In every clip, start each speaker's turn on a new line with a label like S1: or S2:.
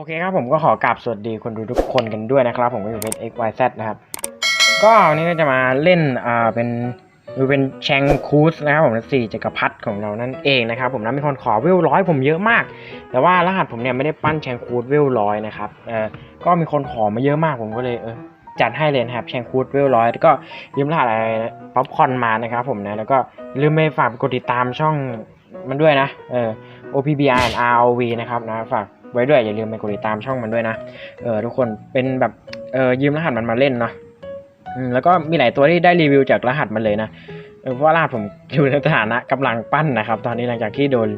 S1: อเคครับผมก็ขอกราบสวัสดีคนดูทุกคนกันด้วยนะครับ ผมก็อยู่เป็น XYZ นะครับ ก็วันนี้ก็จะมาเล่นอ่าเป็นดูเป็นแชงคูสนะครับผมสี่จักรพรรดิของเรานั่นเองนะครับผมนะมีคนขอเวลร้อยผมเยอะมาก แต่ว่ารหัสผมเนี่ยไม่ได้ปั้นแชงคูสเวลร้อยนะครับเออก็มีคนขอมาเยอะมากผมก็เลยเออจัดให้เลยนะครับแชงคูสเวลร้อยแล้วก็ยืมรหัสอะไรป๊อปคอนมานะครับผมนะแล้วก็ลืมไปฝากกดติดตามช่องมันด้วยนะเออ OPBR and ROV นะครับนะฝาก ไว้ด้วยอย่าลืมไปกดติดตามช่องมันด้วยนะเออทุกคนเป็นแบบเออยืมรหัสมันมาเล่นเนาะอืมแล้วก็มีหลายตัวที่ได้รีวิวจากรหัสมันเลยนะเพราะว่ารหัสผมอยู่ในสถานะกำลังปั้นนะครับ ตอนนี้หลังจากที่โดน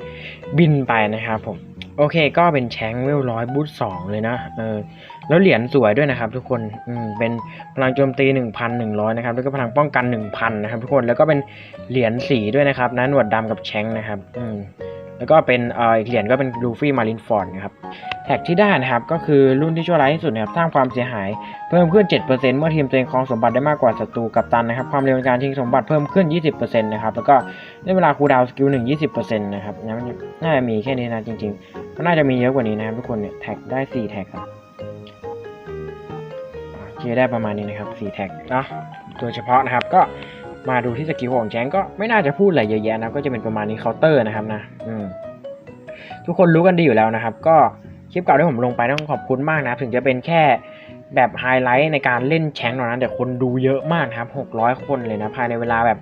S1: บินไปนะครับผม โอเคก็เป็นแชงเวลร้อยบูทสองเลยนะเออ แล้วเหรียญสวยด้วยนะครับ ทุกคนอืมเป็นพลังโจมตี 1,100 นะครับ แล้วก็พลังป้องกัน 1,000 นะครับ ทุกคนแล้วก็เป็นเหรียญสีด้วยนะครับนะหนวดดำกับแชงนะครับอืมแล้วก็เป็นเอ่ออีกเหรียญก็เป็นลูฟี่มารินฟอร์ดนะครับแท็กที่ได้นะครับก็คือรุ่นที่ชั่วร้ายที่สุดนะครับสร้างความเสียหายเพิ่มขึ้น 7%เมื่อทีมตัวเองครองสมบัติได้มากกว่าศัตรูกับตันนะครับความเร็วในการทิ้งสมบัติเพิ่มขึ้น 20%นะครับแล้วก็ได้เวลาคูดาวสกิล1 20%นะครับน่าจะมีแค่นี้นะจริงๆก็น่าจะมีเยอะกว่านี้นะครับทุกคนเนี่ยแท็กได้ 4 แท็กครับ โอเคได้ประมาณนี้นะครับ4แท็กเนาะโดยเฉพาะนะครับก็มาดูที่สกิลของแจงก็ไม่น่าจะพูดอะไรเยอะแยะนะก็จะเป็นประมาณนี้เคาน์เตอร์นะครับนะอืมทุกคนรู้กันดีอยู่แล้วนะครับ ก็คลิปเก่าที่ผมลงไปต้องขอบคุณมากนะถึงจะเป็นแค่แบบไฮไลท์ในการเล่นแชงค์เท่านั้นแต่คนดูเยอะมากครับ 600 คนเลยนะภายในเวลาแบบ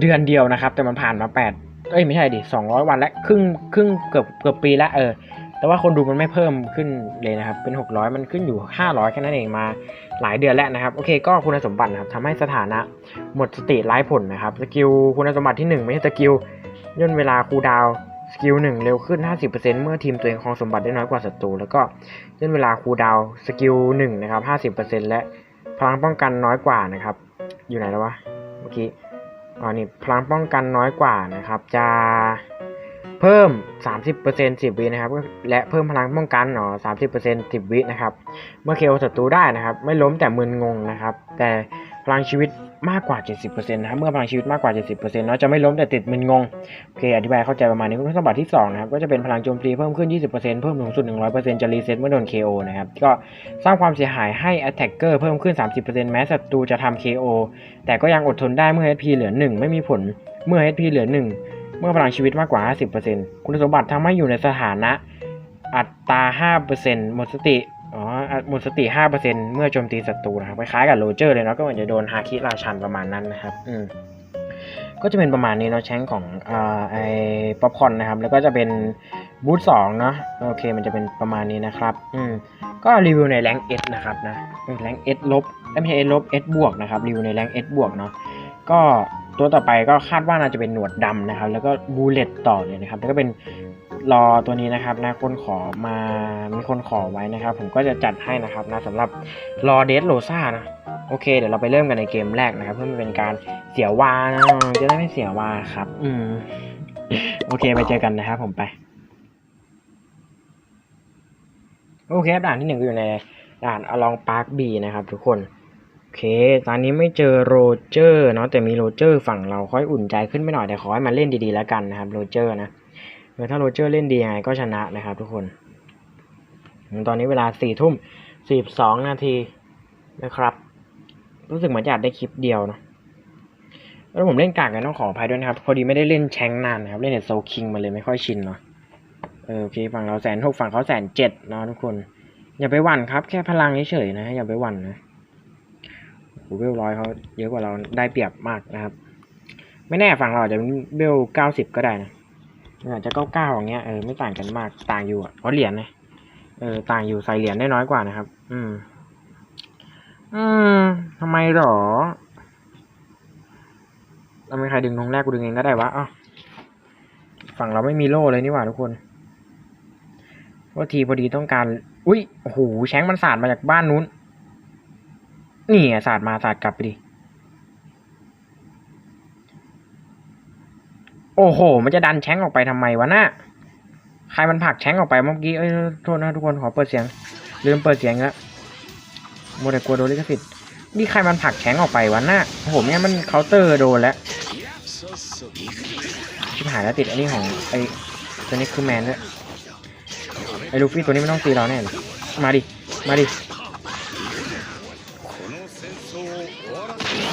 S1: เดือนเดียวนะครับ แต่มันผ่านมา 8 เอ้ยไม่ใช่ดิ 200 วันและครึ่งครึ่งเกือบเกือบปีละเออ แต่ว่าคนดูมันไม่เพิ่มขึ้นเลยนะครับ เป็น 600 มันขึ้นอยู่ 500 แค่นั้นเองมาหลายเดือนแล้วนะครับ โอเค ก็คุณสมบัตินะครับทำให้สถานะหมดสติไร้ผลนะครับ สกิลคุณสมบัติที่ 1 ไม่ใช่สกิลย่นเวลาคูดาวสกิล1เร็วขึ้น 50%เมื่อทีมตัวเองครองสมบัติได้น้อยกว่าศัตรู แล้วก็ย่นเวลาคูดาวสกิล1นะครับ 50%และพลังป้องกันน้อยกว่านะครับ อยู่ไหนแล้ววะ เมื่อกี้อ๋อนี่พลังป้องกันน้อยกว่านะครับ จะ เพิ่ม 30% 10 วินะครับ และเพิ่มพลังป้องกันอ๋อ30% 10 วินะครับ เมื่อเคลศัตรูได้นะครับ ไม่ล้มแต่มึนงงนะครับ แต่พลังชีวิตมากกว่า 70%นะครับเมื่อพลังชีวิตมากกว่า 70%เนาะจะไม่ล้มแต่ติดมึนงงโอเคอธิบายเข้าใจประมาณนี้คุณสมบัติที่2นะครับก็จะเป็นพลังโจมตีเพิ่มขึ้น 20%เพิ่มสูงสุด 100%จะรีเซ็ตเมื่อโดน KO นะครับก็สร้างความเสียหายให้ Attacker เพิ่มขึ้น 30%แม้ศัตรูจะทำ KO แต่ก็ยังอดทนได้เมื่อ HP เหลือ 1 ไม่มีผลเมื่อ HP เหลือ 1 เมื่อพลังชีวิตมากกว่า 50%คุณสมบัติทำให้อยู่ในสถานะ อัตรา5%หมดสติอ๋อหมดสติ 5%เมื่อโจมตีศัตรูนะครับคล้ายๆกับโรเจอร์เลยเนาะก็เหมือนจะโดนฮาคิราชันประมาณนั้นนะครับ อืมก็จะเป็นประมาณนี้เนาะแชงของอ่าไอป๊อปคอนนะครับ แล้วก็จะเป็นบูธสองเนาะโอเคมันจะเป็นประมาณนี้นะครับ อืมก็รีวิวในแรงเอสนะครับนะแรงเอสลบไม่ใช่เอสลบเอสบวกนะครับรีวิวในแรงเอสบวกเนาะก็ ตัวต่อไปก็คาดว่าน่าจะเป็นหนวดดำนะครับ แล้วก็บูเลตต่อเลยนะครับ แล้วก็เป็นรอตัวนี้นะครับนะคนขอมามีคนขอไว้นะครับ ผมก็จะจัดให้นะครับนะสำหรับรอเดสโรซ่านะโอเค เดี๋ยวเราไปเริ่มกันในเกมแรกนะครับ เพื่อไม่เป็นการเสียวานะจะได้ไม่เสียวาครับ อืมโอเคไปเจอกันนะครับผมไป โอเคด่านที่หนึ่งก็อยู่ในด่านอลองพาร์คบีนะครับ ทุกคน เค ตอนนี้ไม่เจอโรเจอร์เนาะแต่มีโรเจอร์ฝั่งเราค่อยอุ่นใจขึ้นไปหน่อยแต่ขอให้มันเล่นดีๆแล้วกันนะครับโรเจอร์นะเออถ้าโรเจอร์เล่นดียังไงก็ชนะนะครับทุกคน ตอนนี้เวลาสี่ทุ่มสี่สองนาทีนะครับ รู้สึกเหมือนจะอัดได้คลิปเดียวเนอะแล้วผมเล่นกากกันต้องขออภัยด้วยนะครับ พอดีไม่ได้เล่นแชงนานนะครับ เล่นเน็ตโซคิงมาเลยไม่ค่อยชินเนาะเออโอเคฝั่งเราแสนหกฝั่งเขาแสนเจ็ดเนาะทุกคน อย่าไปหวั่นครับ แค่พลังเฉยๆนะอย่าไปหวั่นนะ เวลร้อยเขาเยอะกว่าเราได้เปรียบมากนะครับ ไม่แน่ฝั่งเราอาจจะเป็นเบลเก้าสิบก็ได้นะอาจจะเก้าเก้าอย่างเงี้ยเออไม่ต่างกันมากต่างอยู่อะเพราะเหรียญนะเออต่างอยู่ใส่เหรียญได้น้อยกว่านะครับ อืม อืมทำไมหรอทำไมใครดึงธงแรกกูดึงเองก็ได้วะอ้าวฝั่งเราไม่มีโล่เลยนี่หว่าทุกคนว่าทีพอดีต้องการ อุ้ยโอ้โหแชงมันสาดมาจากบ้านนู้น นี่ไงสาดมาสาดกลับไปดิ โอ้โห มันจะดันแชงออกไปทำไมวะน่ะใครมันผลักแชงออกไปเมื่อกี้ เอ้ย โทษนะทุกคนขอเปิดเสียง ลืมเปิดเสียงแล้วโมเดลกลัวโดนลิขสิทธิ์ นี่ใครมันผลักแชงออกไปวะน่ะโอ้โหเนี่ยมันเคาน์เตอร์โดนแล้ว ชิบหายแล้วติดอันนี้ของไอตัวนี้คือแมนด้วยไอลูฟี่ตัวนี้ไม่ต้องตีเราแน่เลยมาดิ มาดิ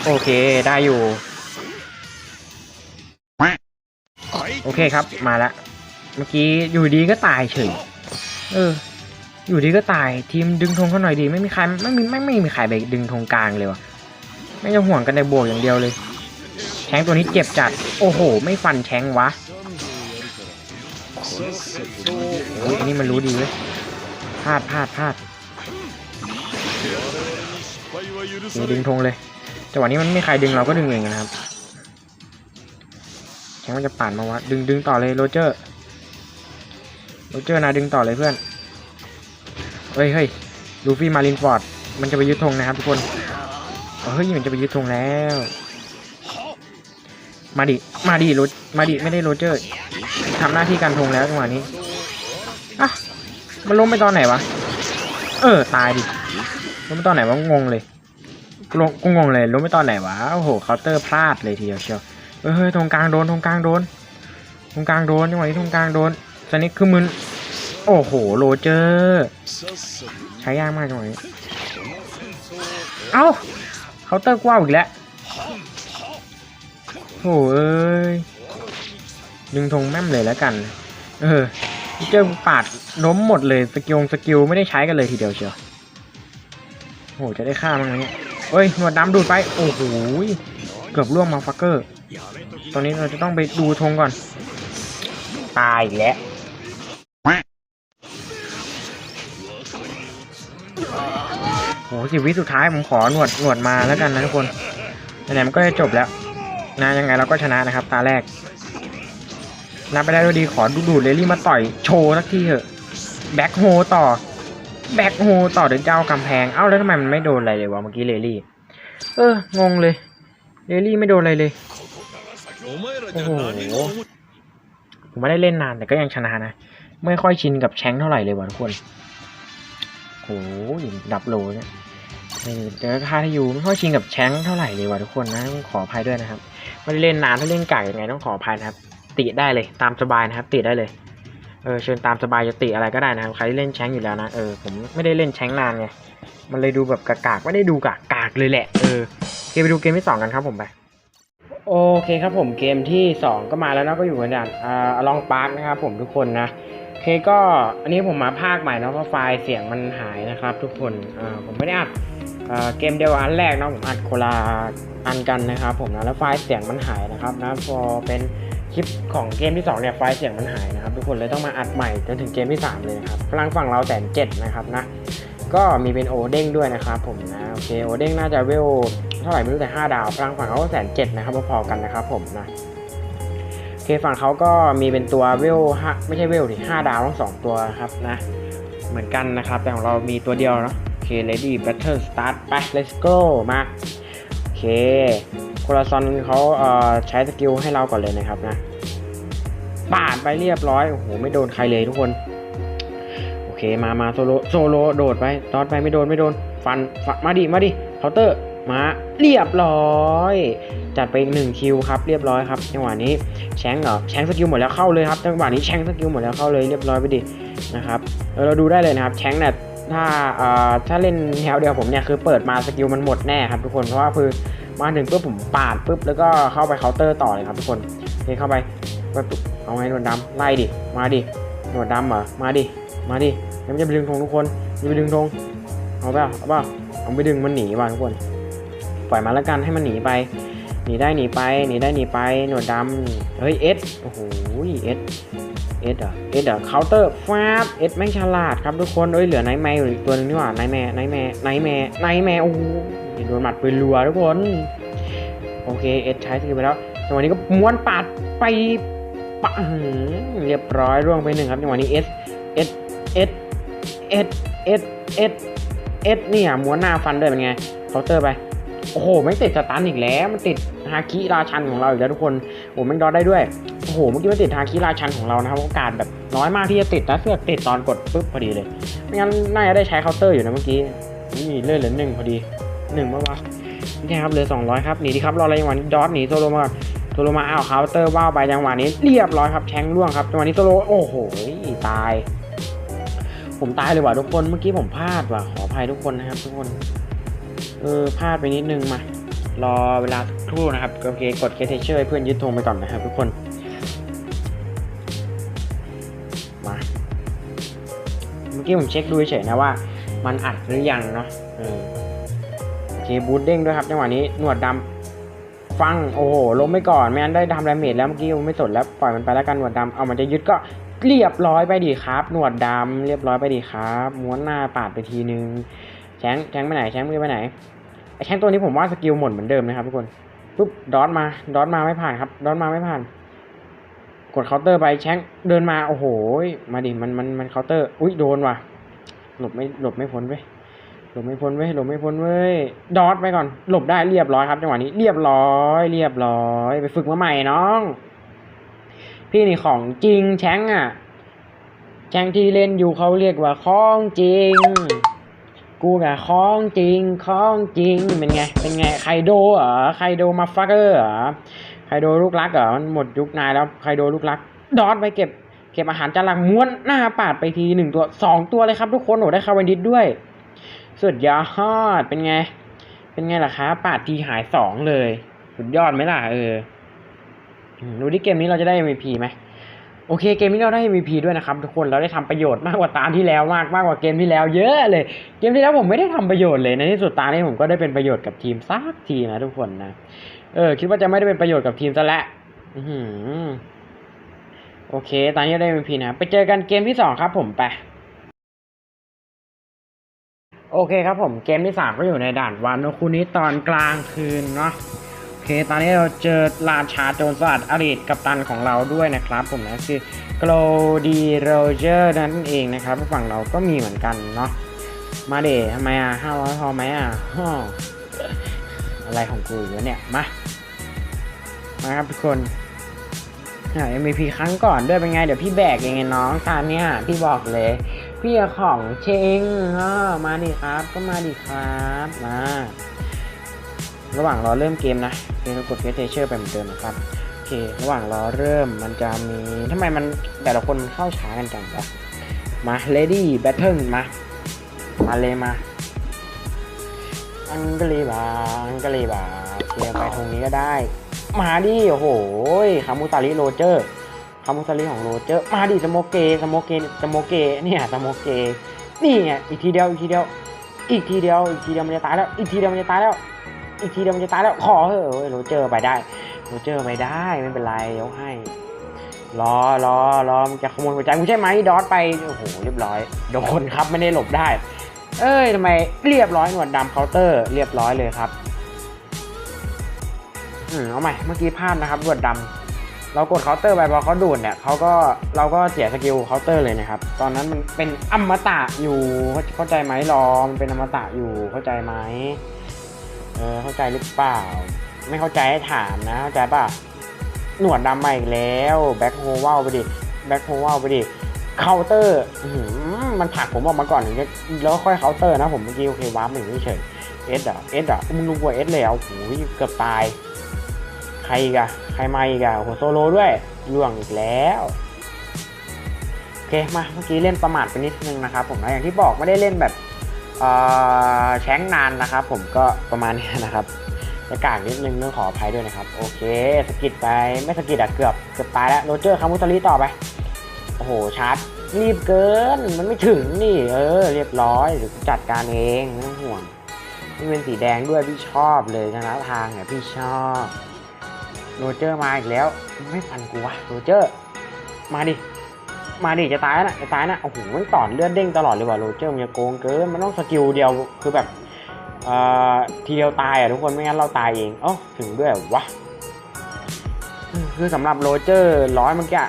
S1: โอเคได้อยู่ โอเคครับมาละเมื่อกี้อยู่ดีก็ตายเฉยเออ อยู่ดีก็ตายทีมดึงธงเขาหน่อยดีไม่มีใครไม่มีไม่ไม่มีใครไปดึงธงกลางเลยวะไม่จะห่วงกันในโบวกอย่างเดียวเลย แชงตัวนี้เจ็บจัด โอ้โห ไม่ฟันแชงวะโอ้ยอันนี้มันรู้ดีเว้ยพลาดพลาดพลาดดึงธงเลย จังหวะนี้มันไม่ใครดึงเราก็ดึงเองนะครับแชงมันจะป่านมาวะดึงดึงต่อเลยโรเจอร์โรเจอร์นะดึงต่อเลยเพื่อนเฮ้ยเฮ้ยลูฟี่มารินฟอร์ดมันจะไปยึดธงนะครับทุกคนเฮ้ยมันจะไปยึดธงแล้ว มาดิมาดิโรมาดิไม่ได้โรเจอร์ทำหน้าที่การธงแล้วจังหวะนี้อะมันล้มไปตอนไหนวะเออตายดิล้มไปตอนไหนวะงงเลย กูลงกูงงเลยล้มไปตอนไหนวะโอ้โหเคาน์เตอร์พลาดเลยทีเดียวเชียวเฮ้ยตรงกลางโดนตรงกลางโดนตรงกลางโดนจังหวะนี้ตรงกลางโดนตอนนี้คือมึนโอ้โหโรเจอร์ใช้ยากมากจังหวะนี้เอ้าเคาน์เตอร์กว้าวอีกแล้วโอ้เอ้ยดึงธงแม่มเลยแล้วกัน เออเจอปาดล้มหมดเลยสกิลสกิลไม่ได้ใช้กันเลยทีเดียวเชียวโหจะได้ฆ่ามั้งเนี่ย เฮ้ยหนวดดำดูดไป โอ้โห เกือบล่วงมาฟักเกอร์ ตอนนี้เราจะต้องไปดูธงก่อน ตายแล้วโหสิวิสุดท้ายผมขอหนวดหนวดมาแล้วกันนะทุกคนไหนๆมันก็จะจบแล้วนะยังไงเราก็ชนะนะครับ ตาแรกนับไปได้ด้วยดีขอดูดูดเลลี่มาต่อยโชว์สักทีเถอะ แบ็คโฮต่อ แบ็คโฮต่อเดินเจ้ากำแพง เอ้าแล้วทำไมมันไม่โดนอะไรเลยวะเมื่อกี้เลลี่ เอองงเลยเลลี่ไม่โดนอะไรเลย โอ้โห ผมไม่ได้เล่นนานแต่ก็ยังชนะนะ ไม่ค่อยชินกับแชงเท่าไหร่เลยวะทุกคนโหดับโลเนี่ยนี่เจอค่าที่อยู่ไม่ค่อยชินกับแชงเท่าไหร่เลยวะทุกคนนะต้องขออภัยด้วยนะครับไม่ได้เล่นนานถ้าเล่นไก่ยังไงต้องขออภัยนะครับ ติได้เลยตามสบายนะครับ ติได้เลย เออเชิญตามสบายจะติอะไรก็ได้นะครับใครที่เล่นแชงอยู่แล้วนะเออผมไม่ได้เล่นแชงนานไงมันเลยดูแบบกากๆไม่ได้ดูกากๆเลยแหละเออเคไปดูเกมที่สองกันครับผมไปโอเคครับผมเกมที่สองก็มาแล้วนะก็อยู่กันด่านอ่าลองปาร์คนะครับผมทุกคนนะโอเคก็อันนี้ผมมาภาคใหม่เนาะเพราะไฟล์เสียงมันหายนะครับ ทุกคนอ่าผมไม่ได้อัดเกมเดียวอันแรกเนาะผมอัดโคละอันกันนะครับผมนะแล้วไฟล์เสียงมันหายนะครับนะพอเป็น คลิปของเกมที่2เนี่ยไฟล์เสียงมันหายนะครับทุกคนเลยต้องมาอัดใหม่จนถึงเกมที่ 3 เลยครับพลังฝั่งเราแสนเจ็ดนะครับนะก็มีเป็นโอเด้งด้วยนะครับผมนะโอเคโอเด้งน่าจะเวลเท่าไหร่ไม่รู้แต่ 5 ดาวพลังฝั่งเขาก็แสนเจ็ดนะครับพอๆกันนะครับผมนะโอเคฝั่งเขาก็มีเป็นตัวเวลห้าไม่ใช่เวลดิห้าดาวทั้งสองตัวครับนะเหมือนกันนะครับแต่ของเรามีตัวเดียวเนาะโอเค ready battle start ไป let's go มา โคลาซอนเขาเใช้สกิลให้เราก่อนเลยนะครับนะปาดไปเรียบร้อย โอ้โห ไม่โดนใครเลยทุกคน โอเค มา มาโซโลโซโลโดดไปตอดไปไม่โดนไม่โดน ฟันฟันมาดิ มาดิ เคาน์เตอร์ มา เรียบร้อย จัดไปอีกหนึ่งคิวครับ เรียบร้อยครับ จังหวะนี้ แชงเหรอ แชงสกิลหมดแล้วเข้าเลยครับ จังหวะนี้แชงสกิลหมดแล้วเข้าเลย เรียบร้อยไปดิ นะครับ เราดูได้เลยนะครับ แชงเนี่ย ถ้าเอ่อถ้าเล่นแถวเดียวผมเนี่ยคือเปิดมาสกิลมันหมดแน่ครับทุกคนเพราะว่าคือมาถึงปุ๊บผมปาดปุ๊บแล้วก็เข้าไปเคาน์เตอร์ต่อเลยครับทุกคนโอเคเข้าไปไปเอาไงหนวดดำไล่ดิมาดิหนวดดำเหรอมาดิมาดิยังไม่จะไปดึงธงทุกคนจะไปดึงธงเอาเปล่าเอาเปล่าเอาไปดึงมันหนีว่ะทุกคน ปล่อยมาแล้วกันให้มันหนีไปหนีได้หนีไปหนีได้หนีไปหนวดดำเฮ้ยเอสโอ้โหเอส เอสเหรอเอสเหรอเคาน์เตอร์ฟาบเอสแม่งฉลาดครับทุกคนเอ้ยเหลือไนแมร์อยู่อีกตัวหนึงนี่หว่าไนแมร์ไนแมร์ไนแมร์ไนแมร์โอ้โหโดนหมัดปืนรัวทุกคน โอเคเอสใช้สกิลไปแล้วจังหวะนี้ก็ม้วนปาดไปปะเรียบร้อยร่วงไปหนึ่งครับจังหวะนี้ S S S S S S S เอสเอสเอสเอสเนี่ยม้วนหน้าฟันด้วยเป็นไงเคาน์เตอร์ไปโอ้โหไม่ติดสตันอีกแล้ว มันติดฮาคิราชันของเราอีกแล้วทุกคนโอ้แม่งดอดได้ด้วย โอ้โหเมื่อกี้มันติดฮางคิราชันของเรานะครับโอกาสแบบน้อยมากที่จะติดนะเสือกติดตอนกดปุ๊บพอดีเลยไม่งั้นน่าจะได้ใช้เคาน์เตอร์อยู่นะเมื่อกี้นี่เลื่อนเหลือหนึ่งพอดีหนึ่งเมื่อวะนี่ครับเหลือสองร้อยครับหนีดีครับรออะไรจังหวะนี้ดอทหนีโซโลมาก่อนโซโลมาเอาเคาน์เตอร์ว่าวไปจังหวะนี้เรียบร้อยครับแชงล่วงครับจังหวะนี้โซโลโอ้โหตาย ผมตายเลยว่ะทุกคนเมื่อกี้ผมพลาดว่ะขออภัยทุกคนนะครับ ทุกคนเออพลาดไปนิดนึงมารอเวลาครู่นะครับโอเคกดเคสเชอร์ให้เพื่อนยึดธงไปก่อนนะครับทุกคน กี้ผมเช็คดูเฉยนะว่า มันอัดหรือยังเนาะโอเคบูทเด้งด้วยครับจังหวะนี้หนวดดำฟังโอ้โหล้มไปก่อนไม่งั้นได้ทำดาเมจแล้วเมื่อกี้ผมไม่สนแล้วปล่อยมันไปแล้วกันหนวดดำเอามันจะยึดก็เรียบร้อยไปดีครับ หนวดดำเรียบร้อยไปดีครับม้วนหน้าปาดไปทีนึงแชงแชงไปไหนแชงมือไปไหนไอแชงตัวนี้ผมว่าสกิลหมดเหมือนเดิมนะครับทุกคนปุ๊บดอทมาดอทมาไม่ผ่านครับดอทมาไม่ผ่าน กดเคาน์เตอร์ไปแชงเดินมาโอ้โหมาดิมันมันมันเคาน์เตอร์อุ้ยโดนว่ะหลบไม่หลบไม่พ้นเว้ยหลบไม่พ้นเว้ยหลบไม่พ้นเว้ยดอทไปก่อนหลบได้เรียบร้อยครับจังหวะนี้เรียบร้อย เรียบร้อย ไปฝึกมาใหม่น้อง พี่นี่ของจริงแชงอะแชงที่เล่นอยู่เขาเรียกว่าของจริง กูกะของจริงของจริงเป็นไงเป็นไงไครโดเหรอไคโดมาฟักเกอร์เหรอ โดลูกรักเหรอมันหมดยุคนายแล้วไคโดลูกรัก ดอทไปเก็บ เก็บอาหารจานหลังม้วนหน้าปาดไปทีหนึ่งตัวสองตัวเลยครับทุกคนโอ้ได้คาร์วันดิสด้วย สุดยอดเป็นไง เป็นไงล่ะครับปาดทีหายสองเลย สุดยอดไหมล่ะเออดูที่เกมนี้เราจะได้ MVP ไหม โอเคเกมนี้เราได้ MVP ด้วยนะครับทุกคนเราได้ทำประโยชน์มากกว่าตาที่แล้วมากมากกว่าเกมที่แล้ว เยอะเลย เกมที่แล้วผมไม่ได้ทำประโยชน์เลยในที่สุดตานี้ผมก็ได้เป็นประโยชน์กับทีมสักทีนะทุกคนนะเออคิดว่าจะไม่ได้เป็นประโยชน์กับทีมซะแล้วโอเค ตอนนี้ได้ MVP นะ ไปเจอกันเกมที่สองครับผมไปโอเคครับผมเกมที่สามก็อยู่ในด่านวานโนคุนี้ตอนกลางคืนเนาะ เคตอนนี้เราเจอราชาโจรสลัดอดีตกัปตันของเราด้วยนะครับผมนะคือโกลดีโรเจอร์นั่นเองนะครับฝั่งเราก็มีเหมือนกันเนาะมาเดทำไมอะห้าร้อยพอไหมอะอะไรของกูอยู่เนี่ยมามาครับทุกคนอ่า MVP ครั้งก่อนด้วยเป็นไง เดี๋ยวพี่แบกเองไงน้องตาเนี่ยพี่บอกเลย พี่ของเชงมาดิครับ ก็มาดิครับมา ระหว่างรอเริ่มเกมนะเกมกดเฟสเชอร์ไปเหมือนเดิมนะครับโอเค ระหว่างรอเริ่มมันจะมีทำไมมันแต่ละคนมันเข้าช้ากันจังวะมา Lady Battle มา มาเลยมา อังกฤษบาอังกฤษบาโอเคไปตรงนี้ก็ได้ มาดิโอ้โหคามูตาริโรเจอร์คามูตาริของโรเจอร์ มาดิสโมเกสโมเกสโมเกเนี่ยสโมเกนี่ไงอีกทีเดียวอีกทีเดียวอีกทีเดียวอีกทีเดียวมันจะตายแล้วอีกทีเดียวมันจะตายแล้ว อีกทีเดียวมันจะตายแล้วขอเถอะโอ้ยโรเจอร์ไปได้โรเจอร์ไปได้ไม่เป็นไรยกให้รอรอรอมันจะขโมยหัวใจกูใช่ไหมดอทไปโอ้โหเรียบร้อยโดนครับไม่ได้หลบได้ เอ้ยทำไมเรียบร้อยหนวดดำเคาน์เตอร์เรียบร้อยเลยครับอืมเอาใหม่เมื่อกี้พลาดนะครับหนวดดำเรากดเคาน์เตอร์ไปพอเขาดูดเนี่ยเขาก็เราก็เสียสกิลเคาน์เตอร์เลยนะครับ ตอนนั้นมันเป็นอมตะอยู่เข้าใจไหมรอมันเป็นอมตะอยู่เข้าใจไหม เออเข้าใจหรือเปล่า ไม่เข้าใจให้ถามนะเข้าใจป่ะหนวดดำมาอีกแล้วแบ็คโฮว่าวไปดิแบ็คโฮว่าวไปดิเคาน์เตอร์มันผลักผมออกมาก่อนถึงจะแล้วค่อยเคาน์เตอร์นะผมเมื่อกี้โอเควาร์ปมาอยู่เฉยเอสอะเอสอะมึงรู้ว่าเอสเลยเหรอะโอ้โหเกือบตาย ใครอีกอะใครมาอีกอะโหโซโลด้วยล่วงอีกแล้วโอเคมาเมื่อกี้เล่นประมาทไปนิดนึงนะครับผมนะอย่างที่บอกไม่ได้เล่นแบบ แช้งนานนะครับ ผมก็ประมาณนี้นะครับจะกากนิดนึงต้องขออภัยด้วยนะครับ โอเคสกิดไปไม่สกิดอะเกือบเกือบตายแล้วโรเจอร์คามุตาริต่อไปโอ้โหชาร์จรีบเกินมันไม่ถึงนี่เออ เรียบร้อยเดี๋ยวกูจัดการเองไม่ต้องห่วงนี่เป็นสีแดงด้วยพี่ชอบเลยชนะทางเนี่ยพี่ชอบโรเจอร์มาอีกแล้ว ไม่ฟันกูวะโรเจอร์ มาดิ มาดิจะตายนะจะตายนะโอ้โหมันต่อนเลือดเด้งตลอดเลยว่ะโรเจอร์มันจะโกงเกินมันต้องสกิลเดียวคือแบบเอ่อทีเดียวตายอะทุกคนไม่งั้นเราตายเองเอ้าถึงด้วยวะคือสำหรับโรเจอร์ร้อยเมื่อกี้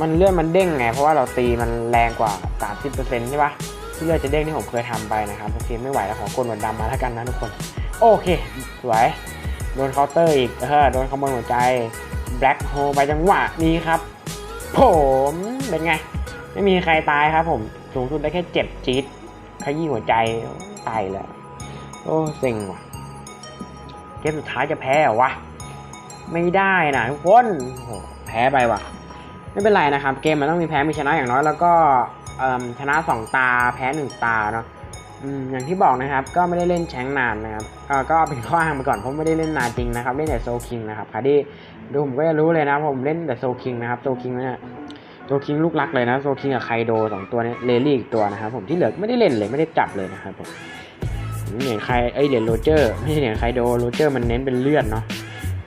S1: มันเลือดมันเด้งไงเพราะว่าเราตีมันแรงกว่า 30%ใช่ปะที่เลือดจะเด้งที่ผมเคยทำไปนะครับโอเคไม่ไหวแล้วขอกดหนวดดำมาแล้วกันนะทุกคน โอเคสวยโดนเคาน์เตอร์อีกเออโดนขโมยหัวใจแบล็คโฮไปจังหวะนี้ครับ ผม เป็นไง ไม่มีใครตายครับผม สูงสุดได้แค่เจ็บจี๊ดขยี้หัวใจตายแล้ว โอ้เซ็งว่ะ เกมสุดท้ายจะแพ้เหรอวะ ไม่ได้นะทุกคนโอ้แพ้ไปว่ะ ไม่เป็นไรนะครับ เกมมันต้องมีแพ้มีชนะอย่างน้อยแล้วก็ชนะสองตาแพ้หนึ่งตาเนาะอย่างที่บอกนะครับ ก็ไม่ได้เล่นแชงนานนะครับเอ่อก็เป็นข้ออ้างไปก่อนเพราะไม่ได้เล่นนานจริงนะครับ เล่นแต่โซคิงนะครับใครที่ดูผมก็จะรู้เลยนะผมเล่นแต่โซคิงนะครับโซคิงเนี่ย ซคิงลูกรักเลยนะโซคิงกับไคโดสองตัวนี้เลลี่อีกตัวนะครับผมที่เหลือไม่ได้เล่นเลยไม่ได้จับเลยนะครับผมเหรียญใครไอยเหรียญโรเจอร์ไม่ใช่เหรียญไคโดโรเจอร์มันเน้นเป็นเลือดเนาะ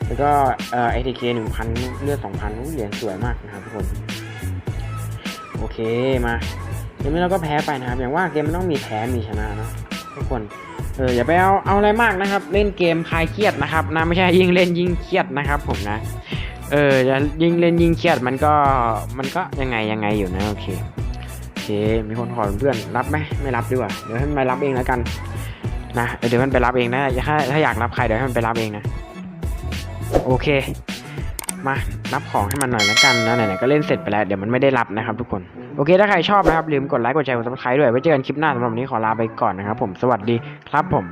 S1: แล้วก็เอ่อ ATK หนึ่งพันเลือดสองพันเหรียญสวยมากนะครับทุกคนโอเคมาเกมนี้เราก็แพ้ไปนะครับ อย่างว่าเกมมันต้องมีแพ้มีชนะเนอะทุกคนเอออย่าไปเอาเอาอะไรมากนะครับ เล่นเกมคลายเครียดนะครับนะไม่ใช่ยิ่งเล่นยิ่งเครียดนะครับผมนะ เออจะยิ่งเล่นยิ่งเครียดมันก็มันก็ยังไงยังไงอยู่นะโอเคโอเค มีคนขอเพื่อนรับไหมไม่รับดีกว่าเดี๋ยวให้มันไปรับเองแล้วกันนะเดี๋ยวมันไปรับเองนะถ้าถ้าอยากรับใครเดี๋ยวให้มันไปรับเองนะโอเค มารับของให้มันหน่อยแล้วกันนะไหนๆก็เล่นเสร็จไปแล้วเดี๋ยวมันไม่ได้รับนะครับทุกคนโอเคถ้าใครชอบนะครับลืมกดไลค์กดแชร์กดซับสไครต์ด้วยไว้เจอกันคลิปหน้าสำหรับวันนี้ขอลาไปก่อนนะครับผมสวัสดีครับผม